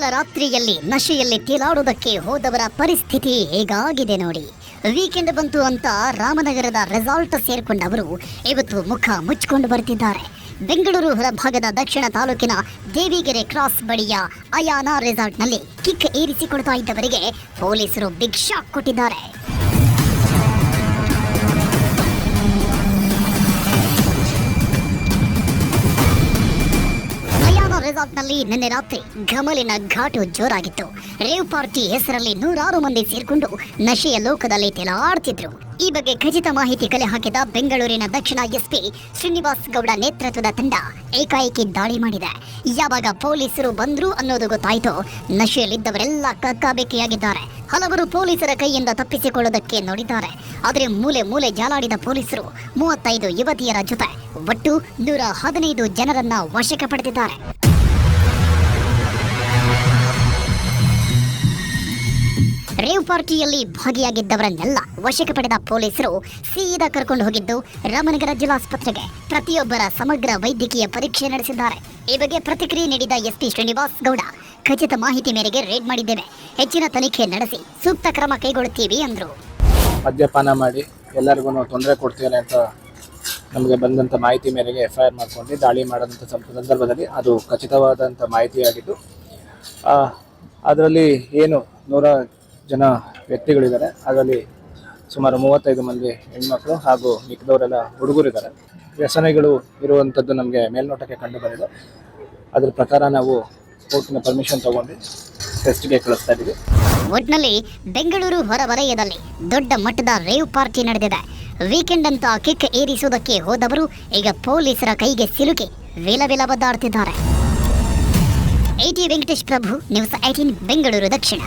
ಕತ್ತಲ ರಾತ್ರಿಯಲ್ಲಿ ನಶೆಯಲ್ಲಿ ತೇಲಾಡುವುದಕ್ಕೆ ಹೋದವರ ಪರಿಸ್ಥಿತಿ ಹೇಗಾಗಿದೆ ನೋಡಿ. ವೀಕೆಂಡ್ ಬಂತು ಅಂತ ರಾಮನಗರದ ರೆಸಾರ್ಟ್ ಸೇರಿಕೊಂಡವರು ಇವತ್ತು ಮುಖ ಮುಚ್ಚಿಕೊಂಡು ಬರ್ತಿದ್ದಾರೆ ಬೆಂಗಳೂರು ಹೊರಭಾಗದ ದಕ್ಷಿಣ ತಾಲೂಕಿನ ದೇವಿಗೆರೆ ಕ್ರಾಸ್ ಬಳಿಯ ಅಯಾನ ರೆಸಾರ್ಟ್ನಲ್ಲಿ ಕಿಕ್ ಏರಿಸಿಕೊಳ್ತಾ ಇದ್ದವರಿಗೆ ಪೊಲೀಸರು ಬಿಗ್ ಶಾಕ್ ಕೊಟ್ಟಿದ್ದಾರೆ. ರೆಸಾರ್ಟ್ನಲ್ಲಿ ನಿನ್ನೆ ರಾತ್ರಿ ಘಮಲಿನ ಘಾಟು ಜೋರಾಗಿತ್ತು. ರೇವ್ ಪಾರ್ಟಿ ಹೆಸರಲ್ಲಿ ನೂರಾರು ಮಂದಿ ಸೇರ್ಕೊಂಡು ನಶೆಯ ಲೋಕದಲ್ಲಿ ತೆಲಾಡ್ತಿದ್ರು. ಈ ಬಗ್ಗೆ ಖಚಿತ ಮಾಹಿತಿ ಕಲೆ ಹಾಕಿದ ಬೆಂಗಳೂರಿನ ದಕ್ಷಿಣ ಎಸ್ಪಿ ಶ್ರೀನಿವಾಸ್ ಗೌಡ ನೇತೃತ್ವದ ತಂಡ ಏಕಾಏಕಿ ದಾಳಿ ಮಾಡಿದೆ. ಯಾವಾಗ ಪೊಲೀಸರು ಬಂದ್ರು ಅನ್ನೋದು ಗೊತ್ತಾಯ್ತು. ನಶೆಯಲ್ಲಿದ್ದವರೆಲ್ಲ ಕಕ್ಕಾಬೇಕಿಯಾಗಿದ್ದಾರೆ ಹಲವರು ಪೊಲೀಸರ ಕೈಯಿಂದ ತಪ್ಪಿಸಿಕೊಳ್ಳೋದಕ್ಕೆ ನೋಡಿದ್ದಾರೆ. ಆದರೆ ಮೂಲೆ ಮೂಲೆ ಜಾಲಾಡಿದ ಪೊಲೀಸರು ಮೂವತ್ತೈದು ಯುವತಿಯರ ಜೊತೆ ಒಟ್ಟು ನೂರ ಹದಿನೈದು ಜನರನ್ನ ವಶಕ್ಕೆ ಪಡೆದಿದ್ದಾರೆ. ರೇವ್ ಪಾರ್ಟಿಯಲ್ಲಿ ಭಾಗಿಯಾಗಿದ್ದವರನ್ನೆಲ್ಲ ವಶಕ್ಕೆ ಪಡೆದ ಪೊಲೀಸರು ಸೀದಾ ಕರ್ಕೊಂಡು ಹೋಗಿದ್ದು ರಾಮನಗರ ಜಿಲ್ಲಾಸ್ಪತ್ರೆಗೆ. ಪ್ರತಿಯೊಬ್ಬರ ಸಮಗ್ರ ವೈದ್ಯಕೀಯ ಪರೀಕ್ಷೆ ನಡೆಸಿದ್ದಾರೆ. ಈ ಬಗ್ಗೆ ಪ್ರತಿಕ್ರಿಯೆ ನೀಡಿದ ಎಸ್ಪಿ ಶ್ರೀನಿವಾಸ್ ಗೌಡ, ಖಚಿತ ಮಾಹಿತಿ ಮೇರೆಗೆ ರೇಡ್ ಮಾಡಿದ್ದೇವೆ. ಹೆಚ್ಚಿನ ತನಿಖೆ ನಡೆಸಿ ಸೂಕ್ತ ಕ್ರಮ ಕೈಗೊಳ್ಳುತ್ತೀವಿ ಅಂದರು. ಮದ್ಯಪಾನ ಮಾಡಿ ಎಲ್ಲರಿಗೂ ತೊಂದರೆ ಕೊಡ್ತೀವಿ ಅಂತ ನಮಗೆ ಬಂದಂಥ ಮಾಹಿತಿ ಮೇರೆಗೆ ಎಫ್ ಐ ಆರ್ ಮಾಡ್ಕೊಂಡು ದಾಳಿ ಮಾಡಿದಂಥ ಸಂದರ್ಭದಲ್ಲಿ ಅದು ಖಚಿತವಾದಂಥ ಮಾಹಿತಿಯಾಗಿದ್ದು ಅದರಲ್ಲಿ ಏನು ನೂರ ಜನ ವ್ಯಕ್ತಿಗಳಿದ್ದಾರೆ. ಅದರಲ್ಲಿ ಸುಮಾರು ಮೂವತ್ತೈದು ಮಂದಿ ಹೆಣ್ಮಕ್ಳು ಹಾಗೂ ಮಿಕ್ಕದವರೆಲ್ಲ ಹುಡುಗರಿದ್ದಾರೆ. ವ್ಯಸನಗಳು ಇರುವಂಥದ್ದು ನಮಗೆ ಮೇಲ್ನೋಟಕ್ಕೆ ಕಂಡು ಬಂದಿದೆ. ಅದ್ರ ಪ್ರಕಾರ ನಾವು ಕೋರ್ಟಿನ ಪರ್ಮಿಷನ್ ತಗೊಂಡು ಟೆಸ್ಟ್ಗೆ ಕಳಿಸ್ತಾ ಇದ್ದೀವಿ. ಒಟ್ನಲ್ಲಿ ಬೆಂಗಳೂರು ಹೊರವಲಯದಲ್ಲಿ ದೊಡ್ಡ ಮಟ್ಟದ ರೇವ್ ಪಾರ್ಟಿ ನಡೆದಿದೆ. ವೀಕೆಂಡ್ ಅಂತ ಕಿಕ್ ಏರಿಸುವುದಕ್ಕೆ ಹೋದವರು ಈಗ ಪೊಲೀಸರ ಕೈಗೆ ಸಿಲುಕಿ ವಿಲವಿಲ ಬದ್ದಾಡ್ತಿದ್ದಾರೆ ಐಟಿ ವೆಂಕಟೇಶ್ ಪ್ರಭು ನ್ಯೂಸ್ ಐಟೀನ್ ಬೆಂಗಳೂರು ದಕ್ಷಿಣ.